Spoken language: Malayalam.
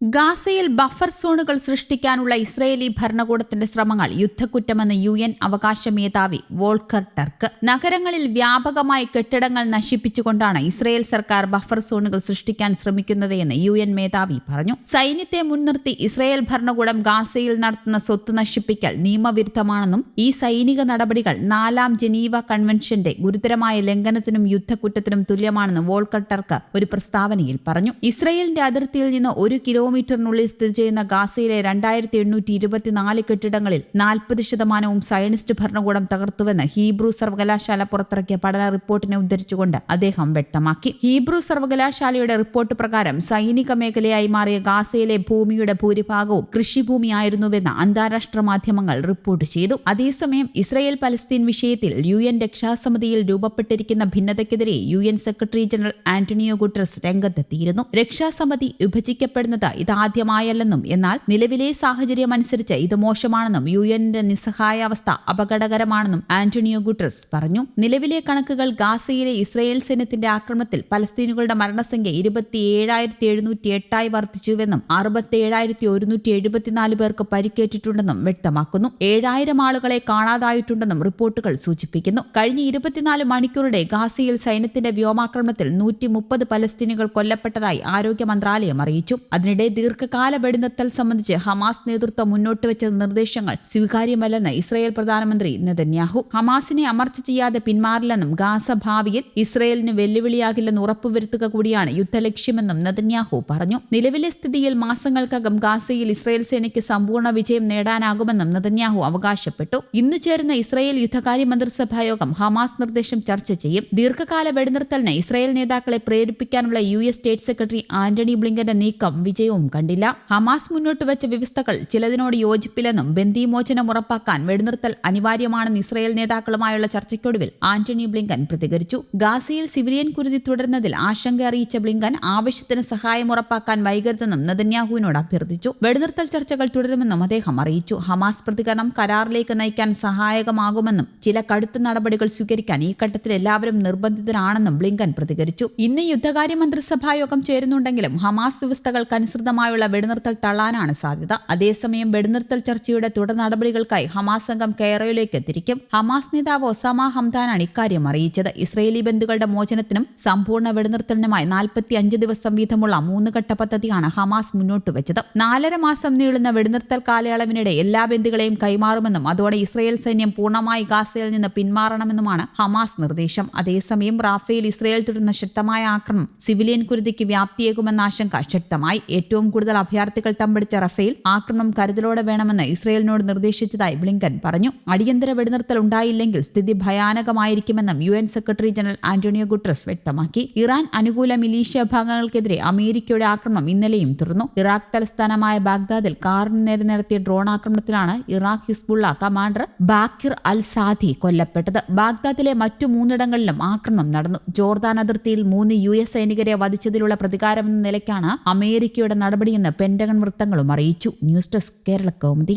ഗാസയിൽ ബഫർ സോണുകൾ സൃഷ്ടിക്കാനുള്ള ഇസ്രയേലി ഭരണകൂടത്തിന്റെ ശ്രമങ്ങൾ യുദ്ധക്കുറ്റമെന്ന് യു എൻ അവകാശ മേധാവി വോൾക്കർ ടർക്ക്. നഗരങ്ങളിൽ വ്യാപകമായി കെട്ടിടങ്ങൾ നശിപ്പിച്ചുകൊണ്ടാണ് ഇസ്രയേൽ സർക്കാർ ബഫർ സോണുകൾ സൃഷ്ടിക്കാൻ ശ്രമിക്കുന്നത് എന്ന് യു എൻ മേധാവി പറഞ്ഞു. സൈന്യത്തെ മുൻനിർത്തി ഇസ്രയേൽ ഭരണകൂടം ഗാസയിൽ നടത്തുന്ന സ്വത്ത് നശിപ്പിക്കൽ നിയമവിരുദ്ധമാണെന്നും ഈ സൈനിക നടപടികൾ നാലാം ജനീവ കൺവെൻഷന്റെ ഗുരുതരമായ ലംഘനത്തിനും യുദ്ധക്കുറ്റത്തിനും തുല്യമാണെന്നും വോൾക്കർ ടർക്ക് ഒരു പ്രസ്താവനയിൽ പറഞ്ഞു. ഇസ്രയേലിന്റെ അതിർത്തിയിൽ നിന്ന് ഒരു കിലോമീറ്ററിനുള്ളിൽ സ്ഥിതി ചെയ്യുന്ന ഗാസയിലെ രണ്ടായിരത്തി എണ്ണൂറ്റി ഇരുപത്തിനാല് കെട്ടിടങ്ങളിൽ നാൽപ്പത് ശതമാനവും സയനിസ്റ്റ് ഭരണകൂടം തകർത്തുവെന്ന് ഹീബ്രു സർവകലാശാല പുറത്തിറക്കിയ പഠന റിപ്പോർട്ടിനെ ഉദ്ധരിച്ചുകൊണ്ട് അദ്ദേഹം വ്യക്തമാക്കി. ഹീബ്രു സർവകലാശാലയുടെ റിപ്പോർട്ട് പ്രകാരം സൈനിക മേഖലയായി മാറിയ ഗാസയിലെ ഭൂമിയുടെ ഭൂരിഭാഗവും കൃഷിഭൂമിയായിരുന്നുവെന്ന് അന്താരാഷ്ട്ര മാധ്യമങ്ങൾ റിപ്പോർട്ട് ചെയ്തു. അതേസമയം ഇസ്രയേൽ പലസ്തീൻ വിഷയത്തിൽ യു എൻ രക്ഷാസമിതിയിൽ രൂപപ്പെട്ടിരിക്കുന്ന ഭിന്നതയ്ക്കെതിരെ U N secretary general Antonio Guterres രംഗത്തെത്തിയിരുന്നു. രക്ഷാസമിതി വിഭജിക്കപ്പെടുന്നത് ഇതാദ്യമായല്ലെന്നും എന്നാൽ നിലവിലെ സാഹചര്യം അനുസരിച്ച് ഇത് മോശമാണെന്നും യു എന്നിന്റെ നിസ്സഹായാവസ്ഥ അപകടകരമാണെന്നും ആന്റണിയോ ഗുട്രസ് പറഞ്ഞു. നിലവിലെ കണക്കുകൾ ഗാസയിലെ ഇസ്രയേൽ സൈന്യത്തിന്റെ ആക്രമണത്തിൽ പലസ്തീനുകളുടെ മരണസംഖ്യ ഇരുപത്തിയേഴായിരത്തി എഴുന്നൂറ്റി എട്ടായി വർദ്ധിച്ചുവെന്നും അറുപത്തിയേഴായിരത്തി ഒരുന്നൂറ്റി എഴുപത്തിനാല് പേർക്ക് പരിക്കേറ്റിട്ടുണ്ടെന്നും വ്യക്തമാക്കുന്നു. ഏഴായിരം ആളുകളെ കാണാതായിട്ടുണ്ടെന്നും റിപ്പോർട്ടുകൾ സൂചിപ്പിക്കുന്നു. കഴിഞ്ഞ ഇരുപത്തിനാല് മണിക്കൂറുടെ ഗാസയിൽ സൈന്യത്തിന്റെ വ്യോമാക്രമണത്തിൽ നൂറ്റി മുപ്പത് പലസ്തീനുകൾ കൊല്ലപ്പെട്ടതായി ആരോഗ്യ മന്ത്രാലയം അറിയിച്ചു. അതിനിടെ ദീർഘകാല വെടിനിർത്തൽ സംബന്ധിച്ച് ഹമാസ് നേതൃത്വം മുന്നോട്ട് വെച്ച നിർദ്ദേശങ്ങൾ സ്വീകാര്യമല്ലെന്ന് ഇസ്രയേൽ പ്രധാനമന്ത്രി നെതന്യാഹു. ഹമാസിനെ അമർച്ച ചെയ്യാതെ പിന്മാറില്ലെന്നും ഗാസ ഭാവിയിൽ ഇസ്രയേലിന് വെല്ലുവിളിയാകില്ലെന്ന് ഉറപ്പുവരുത്തുക കൂടിയാണ് യുദ്ധലക്ഷ്യമെന്നും നെതന്യാഹു പറഞ്ഞു. നിലവിലെ സ്ഥിതിയിൽ മാസങ്ങൾക്കകം ഗാസയിൽ ഇസ്രയേൽ സേനയ്ക്ക് സമ്പൂർണ വിജയം നേടാനാകുമെന്നും നെതന്യാഹു അവകാശപ്പെട്ടു. ഇന്ന് ചേരുന്ന ഇസ്രയേൽ യുദ്ധകാര്യ മന്ത്രിസഭാ യോഗം ഹമാസ് നിർദ്ദേശം ചർച്ച ചെയ്യും. ദീർഘകാല വെടിനിർത്തലിന് ഇസ്രയേൽ നേതാക്കളെ പ്രേരിപ്പിക്കാനുള്ള U S state secretary Antony ബ്ലിങ്കന്റെ നീക്കം വിജയവും കണ്ടില്ല. ഹമാസ് മുന്നോട്ട് വെച്ച വ്യവസ്ഥകൾ ചിലതിനോട് യോജിപ്പില്ലെന്നും ബന്ദിമോചനം ഉറപ്പാക്കാൻ വെടിനിർത്തൽ അനിവാര്യമാണെന്ന് ഇസ്രയേൽ നേതാക്കളുമായുള്ള ചർച്ചയ്ക്കൊടുവിൽ ആന്റണി ബ്ലിങ്കൻ പ്രതികരിച്ചു. ഗാസയിൽ സിവിലിയൻ കുരുതി തുടരുന്നതിൽ ആശങ്ക അറിയിച്ച ബ്ലിങ്കൻ ആവശ്യത്തിന് സഹായം ഉറപ്പാക്കാൻ വൈകരുതെന്നും നെതന്യാഹുവിനോട് അഭ്യർത്ഥിച്ചു. വെടിനിർത്തൽ ചർച്ചകൾ തുടരുമെന്നും അദ്ദേഹം അറിയിച്ചു. ഹമാസ് പ്രതികരണം കരാറിലേക്ക് നയിക്കാൻ സഹായകമാകുമെന്നും ചില കടുത്ത നടപടികൾ സ്വീകരിക്കാൻ ഈ ഘട്ടത്തിൽ എല്ലാവരും നിർബന്ധിതരാണെന്നും ബ്ലിങ്കൻ പ്രതികരിച്ചു. ഇന്ന് യുദ്ധകാര്യ മന്ത്രിസഭാ യോഗം ചേരുന്നുണ്ടെങ്കിലും ഹമാസ് വ്യവസ്ഥകൾക്കനുസൃതമായുള്ള വെടിനിർത്തൽ തള്ളാനാണ് സാധ്യത. അതേസമയം വെടിനിർത്തൽ ചർച്ചയുടെ തുടർ നടപടികൾക്കായി ഹമാസ് സംഘം കെയറോയിലേക്ക് തിരിക്കും ഹമാസ് നേതാവ് ഒസാമ ഹംദാനാണ് ഇക്കാര്യം അറിയിച്ചത്. ഇസ്രയേലി ബന്ധുക്കളുടെ മോചനത്തിനും സമ്പൂർണ വെടിനിർത്തലിനുമായി നാൽപ്പത്തി അഞ്ച് ദിവസം വീതമുള്ള മൂന്ന് ഘട്ട പദ്ധതിയാണ് ഹമാസ് മുന്നോട്ട് വെച്ചത്. നാലര മാസം നീളുന്ന വെടിനിർത്തൽ കാലയളവിനിടെ എല്ലാ ബന്ധുക്കളെയും കൈമാറുമെന്നും അതോടെ ഇസ്രയേൽ സൈന്യം പൂർണമായി ഗാസയിൽ നിന്ന് പിന്മാറണമെന്നുമാണ് ഹമാസ് നിർദ്ദേശം. അതേസമയം റാഫേൽ ഇസ്രയേൽ തുടരുന്ന ശക്തമായ ആക്രമണം സിവിലിയൻ കുരുതിക്ക് വ്യാപ്തിയേകുമെന്ന ആശങ്ക ശക്തമായി. ഏറ്റവും കൂടുതൽ അഭയാർത്ഥികൾ തമ്പടിച്ച റഫേൽ ആക്രമണം കരുതലോടെ വേണമെന്ന് ഇസ്രയേലിനോട് നിർദ്ദേശിച്ചതായി ബ്ലിങ്കൻ പറഞ്ഞു. അടിയന്തര വെടിനിർത്തൽ ഉണ്ടായില്ലെങ്കിൽ സ്ഥിതി ഭയാനകമായിരിക്കുമെന്നും U secretary general Antonio Guterres വ്യക്തമാക്കി. ഇറാൻ അനുകൂല മിലീഷ്യ വിഭാഗങ്ങൾക്കെതിരെ അമേരിക്കയുടെ ആക്രമണം ഇന്നലെയും തുടർന്നു. ഇറാഖ് തലസ്ഥാനമായ ബാഗ്ദാദിൽ കാറിന് നേരെ നടത്തിയ drone ആക്രമണത്തിലാണ് Iraq Hezbollah commander Baqir al Saadi കൊല്ലപ്പെട്ടത്. ബാഗ്ദാദിലെ മറ്റു മൂന്നിടങ്ങളിലും ആക്രമണം നടന്നു. ജോർദാൻ അതിർത്തിയിൽ മൂന്ന് യു എസ് സൈനികരെ വധിച്ചതിലുള്ള പ്രതികാരമെന്ന നിലയ്ക്കാണ് അമേരിക്കയുടെ നടപടിയെന്ന് പെന്റഗൺ വൃത്തങ്ങളും അറിയിച്ചു. News desk Kerala Kaumudi.